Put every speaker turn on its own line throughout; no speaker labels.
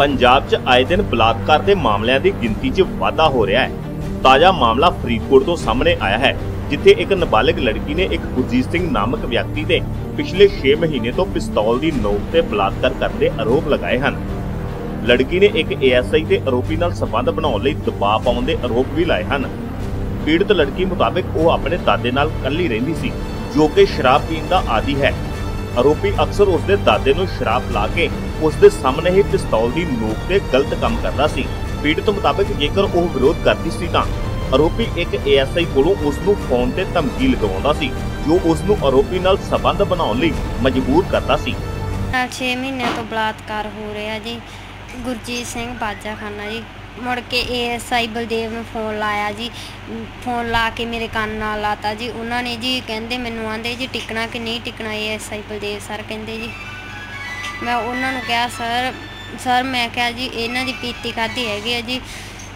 ਪੰਜਾਬ 'ਚ ਆਏ ਦਿਨ ਬਲਾਤਕਾਰ ਦੇ ਮਾਮਲਿਆਂ ਦੀ ਗਿਣਤੀ 'ਚ ਵਾਧਾ ਹੋ ਰਿਹਾ ਹੈ। ਤਾਜ਼ਾ ਮਾਮਲਾ ਫਰੀਦਕੋਟ ਤੋਂ ਸਾਹਮਣੇ ਆਇਆ ਹੈ, ਜਿੱਥੇ ਇੱਕ ਨਾਬਾਲਗ ਲੜਕੀ ਨੇ ਇੱਕ ਗੁਰਜੀਤ ਸਿੰਘ ਨਾਮਕ ਵਿਅਕਤੀ ਤੇ ਪਿਛਲੇ 6 ਮਹੀਨੇ ਤੋਂ ਪਿਸਤੌਲ ਦੀ ਨੋਕ ਤੇ ਬਲਾਤਕਾਰ ਕਰਨ ਦੇ ਆਰੋਪ ਲਗਾਏ ਹਨ। ਲੜਕੀ ਨੇ ਇੱਕ ਏਐਸਆਈ ਤੇ ਆਰੋਪੀ ਨਾਲ ਸੰਬੰਧ ਬਣਾਉਣ ਲਈ ਦਬਾਅ ਪਾਉਣ ਦੇ ਆਰੋਪ ਵੀ ਲਾਏ ਹਨ। ਪੀੜਤ ਲੜਕੀ ਮੁਤਾਬਕ ਉਹ ਆਪਣੇ ਦਾਦੇ ਨਾਲ ਇਕੱਲੀ ਰਹਿੰਦੀ ਸੀ, ਜੋ ਕਿ ਸ਼ਰਾਬ ਪੀਣ ਦਾ ਆਦੀ ਹੈ। ਆਰੋਪੀ ਅਕਸਰ ਉਸਦੇ ਦਾਦੇ ਨੂੰ ਸ਼ਰਾਬ ਲਾ ਕੇ ਉਸਦੇ ਸਾਹਮਣੇ ਹੀ ਪਿਸਤੌਲ ਦੀ ਨੋਕ ਤੇ ਗਲਤ ਕੰਮ ਕਰਦਾ ਸੀ। ਪੀੜਤ ਮੁਤਾਬਕ ਜੇਕਰ ਉਹ ਵਿਰੋਧ ਕਰਦੀ ਸੀ ਤਾਂ ਆਰੋਪੀ ਇੱਕ ਏਐਸਆਈ ਕੋਲੋਂ ਉਸ ਨੂੰ ਫੋਨ ਤੇ ਧਮਕੀ ਲਗਾਉਂਦਾ ਸੀ, ਜੋ ਉਸ ਨੂੰ ਆਰੋਪੀ ਨਾਲ ਸਬੰਧ ਬਣਾਉਣ ਲਈ ਮਜਬੂਰ ਕਰਦਾ ਸੀ।
6 ਮਹੀਨਿਆਂ ਤੋਂ ਬਲਾਤਕਾਰ ਹੋ ਰਿਹਾ ਜੀ। ਗੁਰਜੀਤ ਸਿੰਘ ਬਾਜਾ ਖਾਨਾ ਜੀ ਮੁੜ ਕੇ ਏਐਸਆਈ ਬਲਦੇਵ ਨੂੰ ਫੋਨ ਲਾਇਆ ਜੀ। ਫੋਨ ਲਾ ਕੇ ਮੇਰੇ ਕੰਨ ਨਾਲ ਲਾਤਾ ਜੀ। ਉਹਨਾਂ ਨੇ ਜੀ ਕਹਿੰਦੇ ਮੈਨੂੰ ਆਂਦੇ ਜੀ ਟਿਕਣਾ ਕਿ ਨਹੀਂ ਟਿਕਣਾ ਏਐਸਆਈ ਬਲਦੇਵ ਸਰ ਕਹਿੰਦੇ ਜੀ। ਮੈਂ ਉਹਨਾਂ ਨੂੰ ਕਿਹਾ ਸਰ ਸਰ ਮੈਂ ਕਿਹਾ ਜੀ ਇਹਨਾਂ ਦੀ ਪੀਤੀ ਖਾਧੀ ਹੈਗੀ ਆ ਜੀ।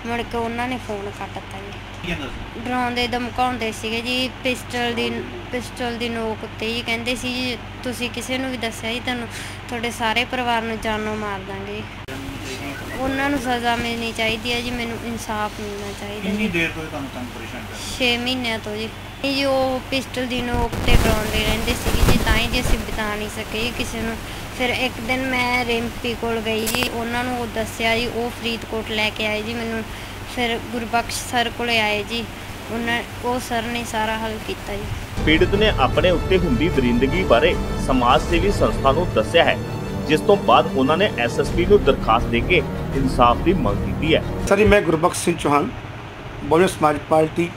ਮੁੜ ਕੇ ਉਹਨਾਂ ਨੇ ਫੋਨ ਕੱਟਤਾ ਜੀ। ਡਰਾਉਂਦੇ ਧਮਕਾਉਂਦੇ ਸੀਗੇ ਜੀ। ਪਿਸਟਲ ਦੀ ਪਿਸਟਲ ਦੀ ਨੋਕ ਉੱਤੇ ਹੀ ਕਹਿੰਦੇ ਸੀ ਜੀ ਤੁਸੀਂ ਕਿਸੇ ਨੂੰ ਵੀ ਦੱਸਿਆ ਜੀ ਤੁਹਾਨੂੰ ਤੁਹਾਡੇ ਸਾਰੇ ਪਰਿਵਾਰ ਨੂੰ ਜਾਨੋਂ ਮਾਰ ਦਾਂਗੇ ਉਹਨਾਂ ਨੂੰ ਸਜ਼ਾ ਮਿਲਣੀ ਚਾਹੀਦੀ ਹੈ ਜੀ ਮੈਨੂੰ ਇਨਸਾਫ ਮਿਲਣਾ ਚਾਹੀਦਾ
ਕਿੰਨੀ ਦੇਰ ਤੋਂ ਇਹ ਤੁਹਾਨੂੰ ਤੰਗ ਪਰੇਸ਼ਾਨ ਕਰ
6 ਮਹੀਨਿਆਂ ਤੋਂ ਜੀ। ਇਹ ਜੀ ਉਹ ਪਿਸਟਲ ਦੀ ਨੋਕ ਤੇ ਡਰਾਉਂਦੇ ਰਹਿੰਦੇ ਸੀਗੇ ਜੀ ਤਾਂ ਹੀ ਜੀ ਅਸੀਂ ਬਤਾ ਨਹੀਂ ਸਕੇ ਕਿਸੇ ਨੂੰ। ਫਿਰ ਇੱਕ ਦਿਨ ਮੈਂ ਰਿੰਪੀ ਕੋਲ ਗਈ ਜੀ ਉਹਨਾਂ ਨੂੰ ਉਹ ਦੱਸਿਆ ਜੀ ਉਹ ਫਰੀਦਕੋਟ ਲੈ ਕੇ ਆਏ ਜੀ ਮੈਨੂੰ। ਫਿਰ ਗੁਰਬਖਸ਼ ਸਰ ਕੋਲੇ ਆਏ ਜੀ ਉਹਨਾਂ ਉਹ ਸਰ ਨੇ ਸਾਰਾ ਹੱਲ ਕੀਤਾ ਜੀ।
ਪੀੜਤ ਨੇ ਆਪਣੇ ਉੱਤੇ ਹੁੰਦੀ ਦਰਿੰਦਗੀ ਬਾਰੇ ਸਮਾਜ ਸੇਵੀ ਸੰਸਥਾ ਨੂੰ ਦੱਸਿਆ ਹੈ। ਜਿਸ ਤੋਂ ਬਾਅਦ ਉਹਨਾਂ ਨੇ ਐਸਐਸਪੀ ਨੂੰ ਦਰਖਾਸਤ ਦੇ ਕੇ ਇਨਸਾਫ ਦੀ ਮੰਗ ਕੀਤੀ ਹੈ।
ਸਰ ਜੀ, ਮੈਂ ਗੁਰਬਖਸ਼ ਸਿੰਘ ਚੌਹਾਨ, ਬਹੁਜਨ ਸਮਾਜ ਪਾਰਟੀ,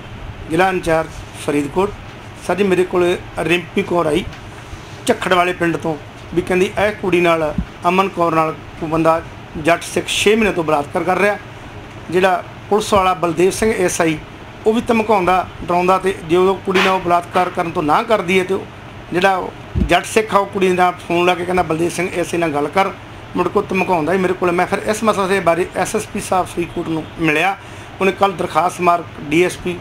ਜ਼ਿਲ੍ਹਾ ਇੰਚਾਰਜ ਫਰੀਦਕੋਟ। ਸਰ ਜੀ, ਮੇਰੇ ਕੋਲ ਰਿੰਪੀ ਕੌਰ ਆਈ, ਝੱਖੜ ਵਾਲੇ ਪਿੰਡ ਤੋਂ, ਵੀ ਕਹਿੰਦੀ, ਇਹ ਕੁੜੀ ਨਾਲ, ਅਮਨ ਕੌਰ ਨਾਲ ਕੋਈ ਬੰਦਾ ਜੱਟ ਸਿੱਖ 6 ਮਹੀਨੇ ਤੋਂ ਬਲਾਤਕਾਰ ਕਰ ਰਿਹਾ। ਜਿਹੜਾ ਪੁਲਿਸ ਵਾਲਾ ਬਲਦੇਵ ਸਿੰਘ ਐਸਆਈ ਉਹ ਵੀ ਧਮਕਾਉਂਦਾ, ਡਰਾਉਂਦਾ ਤੇ ਜੇ ਉਹ ਕੁੜੀ ਨਾਲ ਉਹ ਬਲਾਤਕਾਰ ਕਰਨ ਤੋਂ ਨਾ ਕਰਦੀ ਹੈ ਤੇ ਉਹ ਜਿਹੜਾ ਜੱਟ ਸਿੱਖ ਆ, ਉਹ ਕੁੜੀ ਦਾ ਫੋਨ ਲਾ ਕੇ ਕਹਿੰਦਾ, ਬਲਦੇਵ ਸਿੰਘ ਐਸਆਈ ਨਾਲ ਗੱਲ ਕਰ। ਮੁੜ ਕੋ ਧਮਕਾਉਂਦਾ ਸੀ ਮੇਰੇ ਕੋਲ। ਮੈਂ ਫਿਰ ਇਸ ਮਸਲੇ ਦੇ ਬਾਰੇ ਐਸਐਸਪੀ ਸਾਹਿਬ ਫਰੀਦਕੋਟ ਨੂੰ ਮਿਲਿਆ। ਉਹਨੇ ਕੱਲ ਦਰਖਾਸਤ ਮਾਰ ਡੀਐਸਪੀ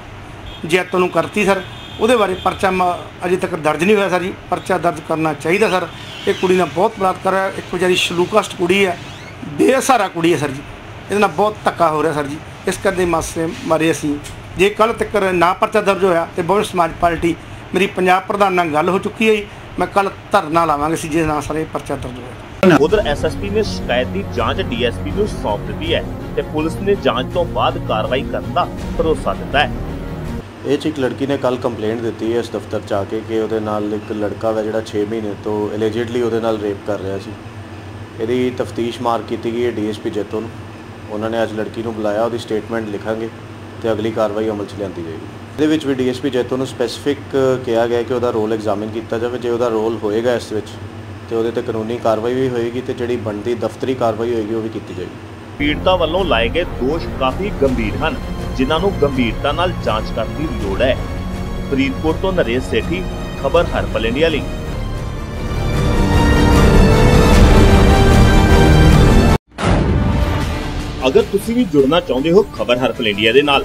ਜੈਤੋ ਨੂੰ ਕਰਤੀ, ਸਰ। ਉਹਦੇ ਬਾਰੇ ਪਰਚਾ ਮ- ਅਜੇ ਤੱਕ ਦਰਜ ਨਹੀਂ ਹੋਇਆ, ਸਰ ਜੀ। ਪਰਚਾ ਦਰਜ ਕਰਨਾ ਚਾਹੀਦਾ, ਸਰ। ਇਹ ਕੁੜੀ ਨਾਲ ਬਹੁਤ ਬਲਾਤਕਾਰ ਹੈ ਇੱਕ ਵਿਚਾਰੀ ਸ਼ਲੂਕਾਸਟ ਕੁੜੀ ਹੈ। ਬੇਸਹਾਰਾ ਕੁੜੀ ਹੈ, ਸਰ ਜੀ। ਇਹਦੇ ਨਾਲ ਬਹੁਤ ਧੱਕਾ ਹੋ ਰਿਹਾ, ਸਰ ਜੀ। ਇਸ ਕਰਦੇ ਮਸਲੇ ਬਾਰੇ ਅਸੀਂ। ਜੇ ਕੱਲ ਤੱਕ ਨਾ ਪਰਚਾ ਦਰਜ ਹੋਇਆ ਤੇ ਬਹੁਜਨ ਸਮਾਜ ਪਾਰਟੀ, ਮੇਰੀ ਪੰਜਾਬ ਪ੍ਰਧਾਨ ਨਾਲ ਗੱਲ ਹੋ ਚੁੱਕੀ ਹੈ ਜੀ। ਮੈਂ ਕੱਲ ਧਰਨਾ ਲਾਵਾਂਗੇ ਸੀ ਜੇ ਨਾ ਸਾਰੇ ਪਰਚਾ ਦਰਜ ਹੋਇਆ
ਉਧਰ ਐਸਐਸਪੀ ਨੇ ਸ਼ਿਕਾਇਤ ਦੀ ਜਾਂਚ ਡੀਐਸਪੀ ਨੂੰ ਸੌਂਪ ਦਿੱਤੀ ਹੈ ਤੇ ਪੁਲਿਸ ਨੇ ਜਾਂਚ ਤੋਂ ਬਾਅਦ ਕਾਰਵਾਈ ਕਰਨ ਦਾ ਭਰੋਸਾ ਦਿੱਤਾ ਹੈ।
ਇਹ 'ਚ ਇੱਕ ਲੜਕੀ ਨੇ ਕੱਲ ਕੰਪਲੇਂਟ ਦਿੱਤੀ ਹੈ ਇਸ ਦਫ਼ਤਰ 'ਚ ਆ ਕੇ ਕਿ ਉਹਦੇ ਨਾਲ ਇੱਕ ਲੜਕਾ ਵਾ ਜਿਹੜਾ 6 ਮਹੀਨੇ ਤੋਂ ਐਲੀਜੀਡਲੀ ਉਹਦੇ ਨਾਲ ਰੇਪ ਕਰ ਰਿਹਾ ਸੀ। ਇਹਦੀ ਤਫਤੀਸ਼ ਮਾਰ ਕੀਤੀ ਗਈ ਹੈ ਡੀਐਸਪੀ ਜੈਤੋ ਨੂੰ। ਉਹਨਾਂ ਨੇ ਅੱਜ ਲੜਕੀ ਨੂੰ ਬੁਲਾਇਆ ਉਹਦੀ ਸਟੇਟਮੈਂਟ ਲਿਖਾਂਗੇ ਤੇ ਅਗਲੀ ਕਾਰਵਾਈ ਅਮਲ 'ਚ ਲਿਆਂਦੀ ਜਾਏਗੀ। ਦੇ ਵਿੱਚ ਵੀ ਡੀਐਸਪੀ ਜੈਤੋ ਨੂੰ ਸਪੈਸੀਫਿਕ ਕਿਹਾ ਗਿਆ ਕਿ ਉਹਦਾ ਰੋਲ ਐਗਜ਼ਾਮਿਨ ਕੀਤਾ ਜਾਵੇ। ਜੇ ਉਹਦਾ ਰੋਲ ਹੋਏਗਾ ਇਸ ਵਿੱਚ, ਤੇ ਉਹਦੇ ਤੇ ਕਾਨੂੰਨੀ ਕਾਰਵਾਈ ਵੀ ਹੋਏਗੀ ਤੇ ਜਿਹੜੀ ਬਣਦੀ ਦਫ਼ਤਰੀ ਕਾਰਵਾਈ ਹੋਏਗੀ, ਉਹ ਵੀ ਕੀਤੀ ਜਾਏਗੀ।
ਪੀੜਤਾ ਵੱਲੋਂ ਲਾਏ ਗਏ ਦੋਸ਼ ਕਾਫੀ ਗੰਭੀਰ ਹਨ, ਜਿਨ੍ਹਾਂ ਨੂੰ ਗੰਭੀਰਤਾ ਨਾਲ ਜਾਂਚ ਕਰਨ ਦੀ ਲੋੜ ਹੈ। ਫਰੀਦਕੋਟ ਤੋਂ ਨਰੇਸ਼ ਸੇਠੀ, ਖਬਰ ਹਰਪਲ ਇੰਡੀਆ ਲਈ। ਅਗਰ ਤੁਸੀਂ ਵੀ ਜੁੜਨਾ ਚਾਹੁੰਦੇ ਹੋ, ਖਬਰ ਹਰਪਲ ਇੰਡੀਆ ਦੇ ਨਾਲ।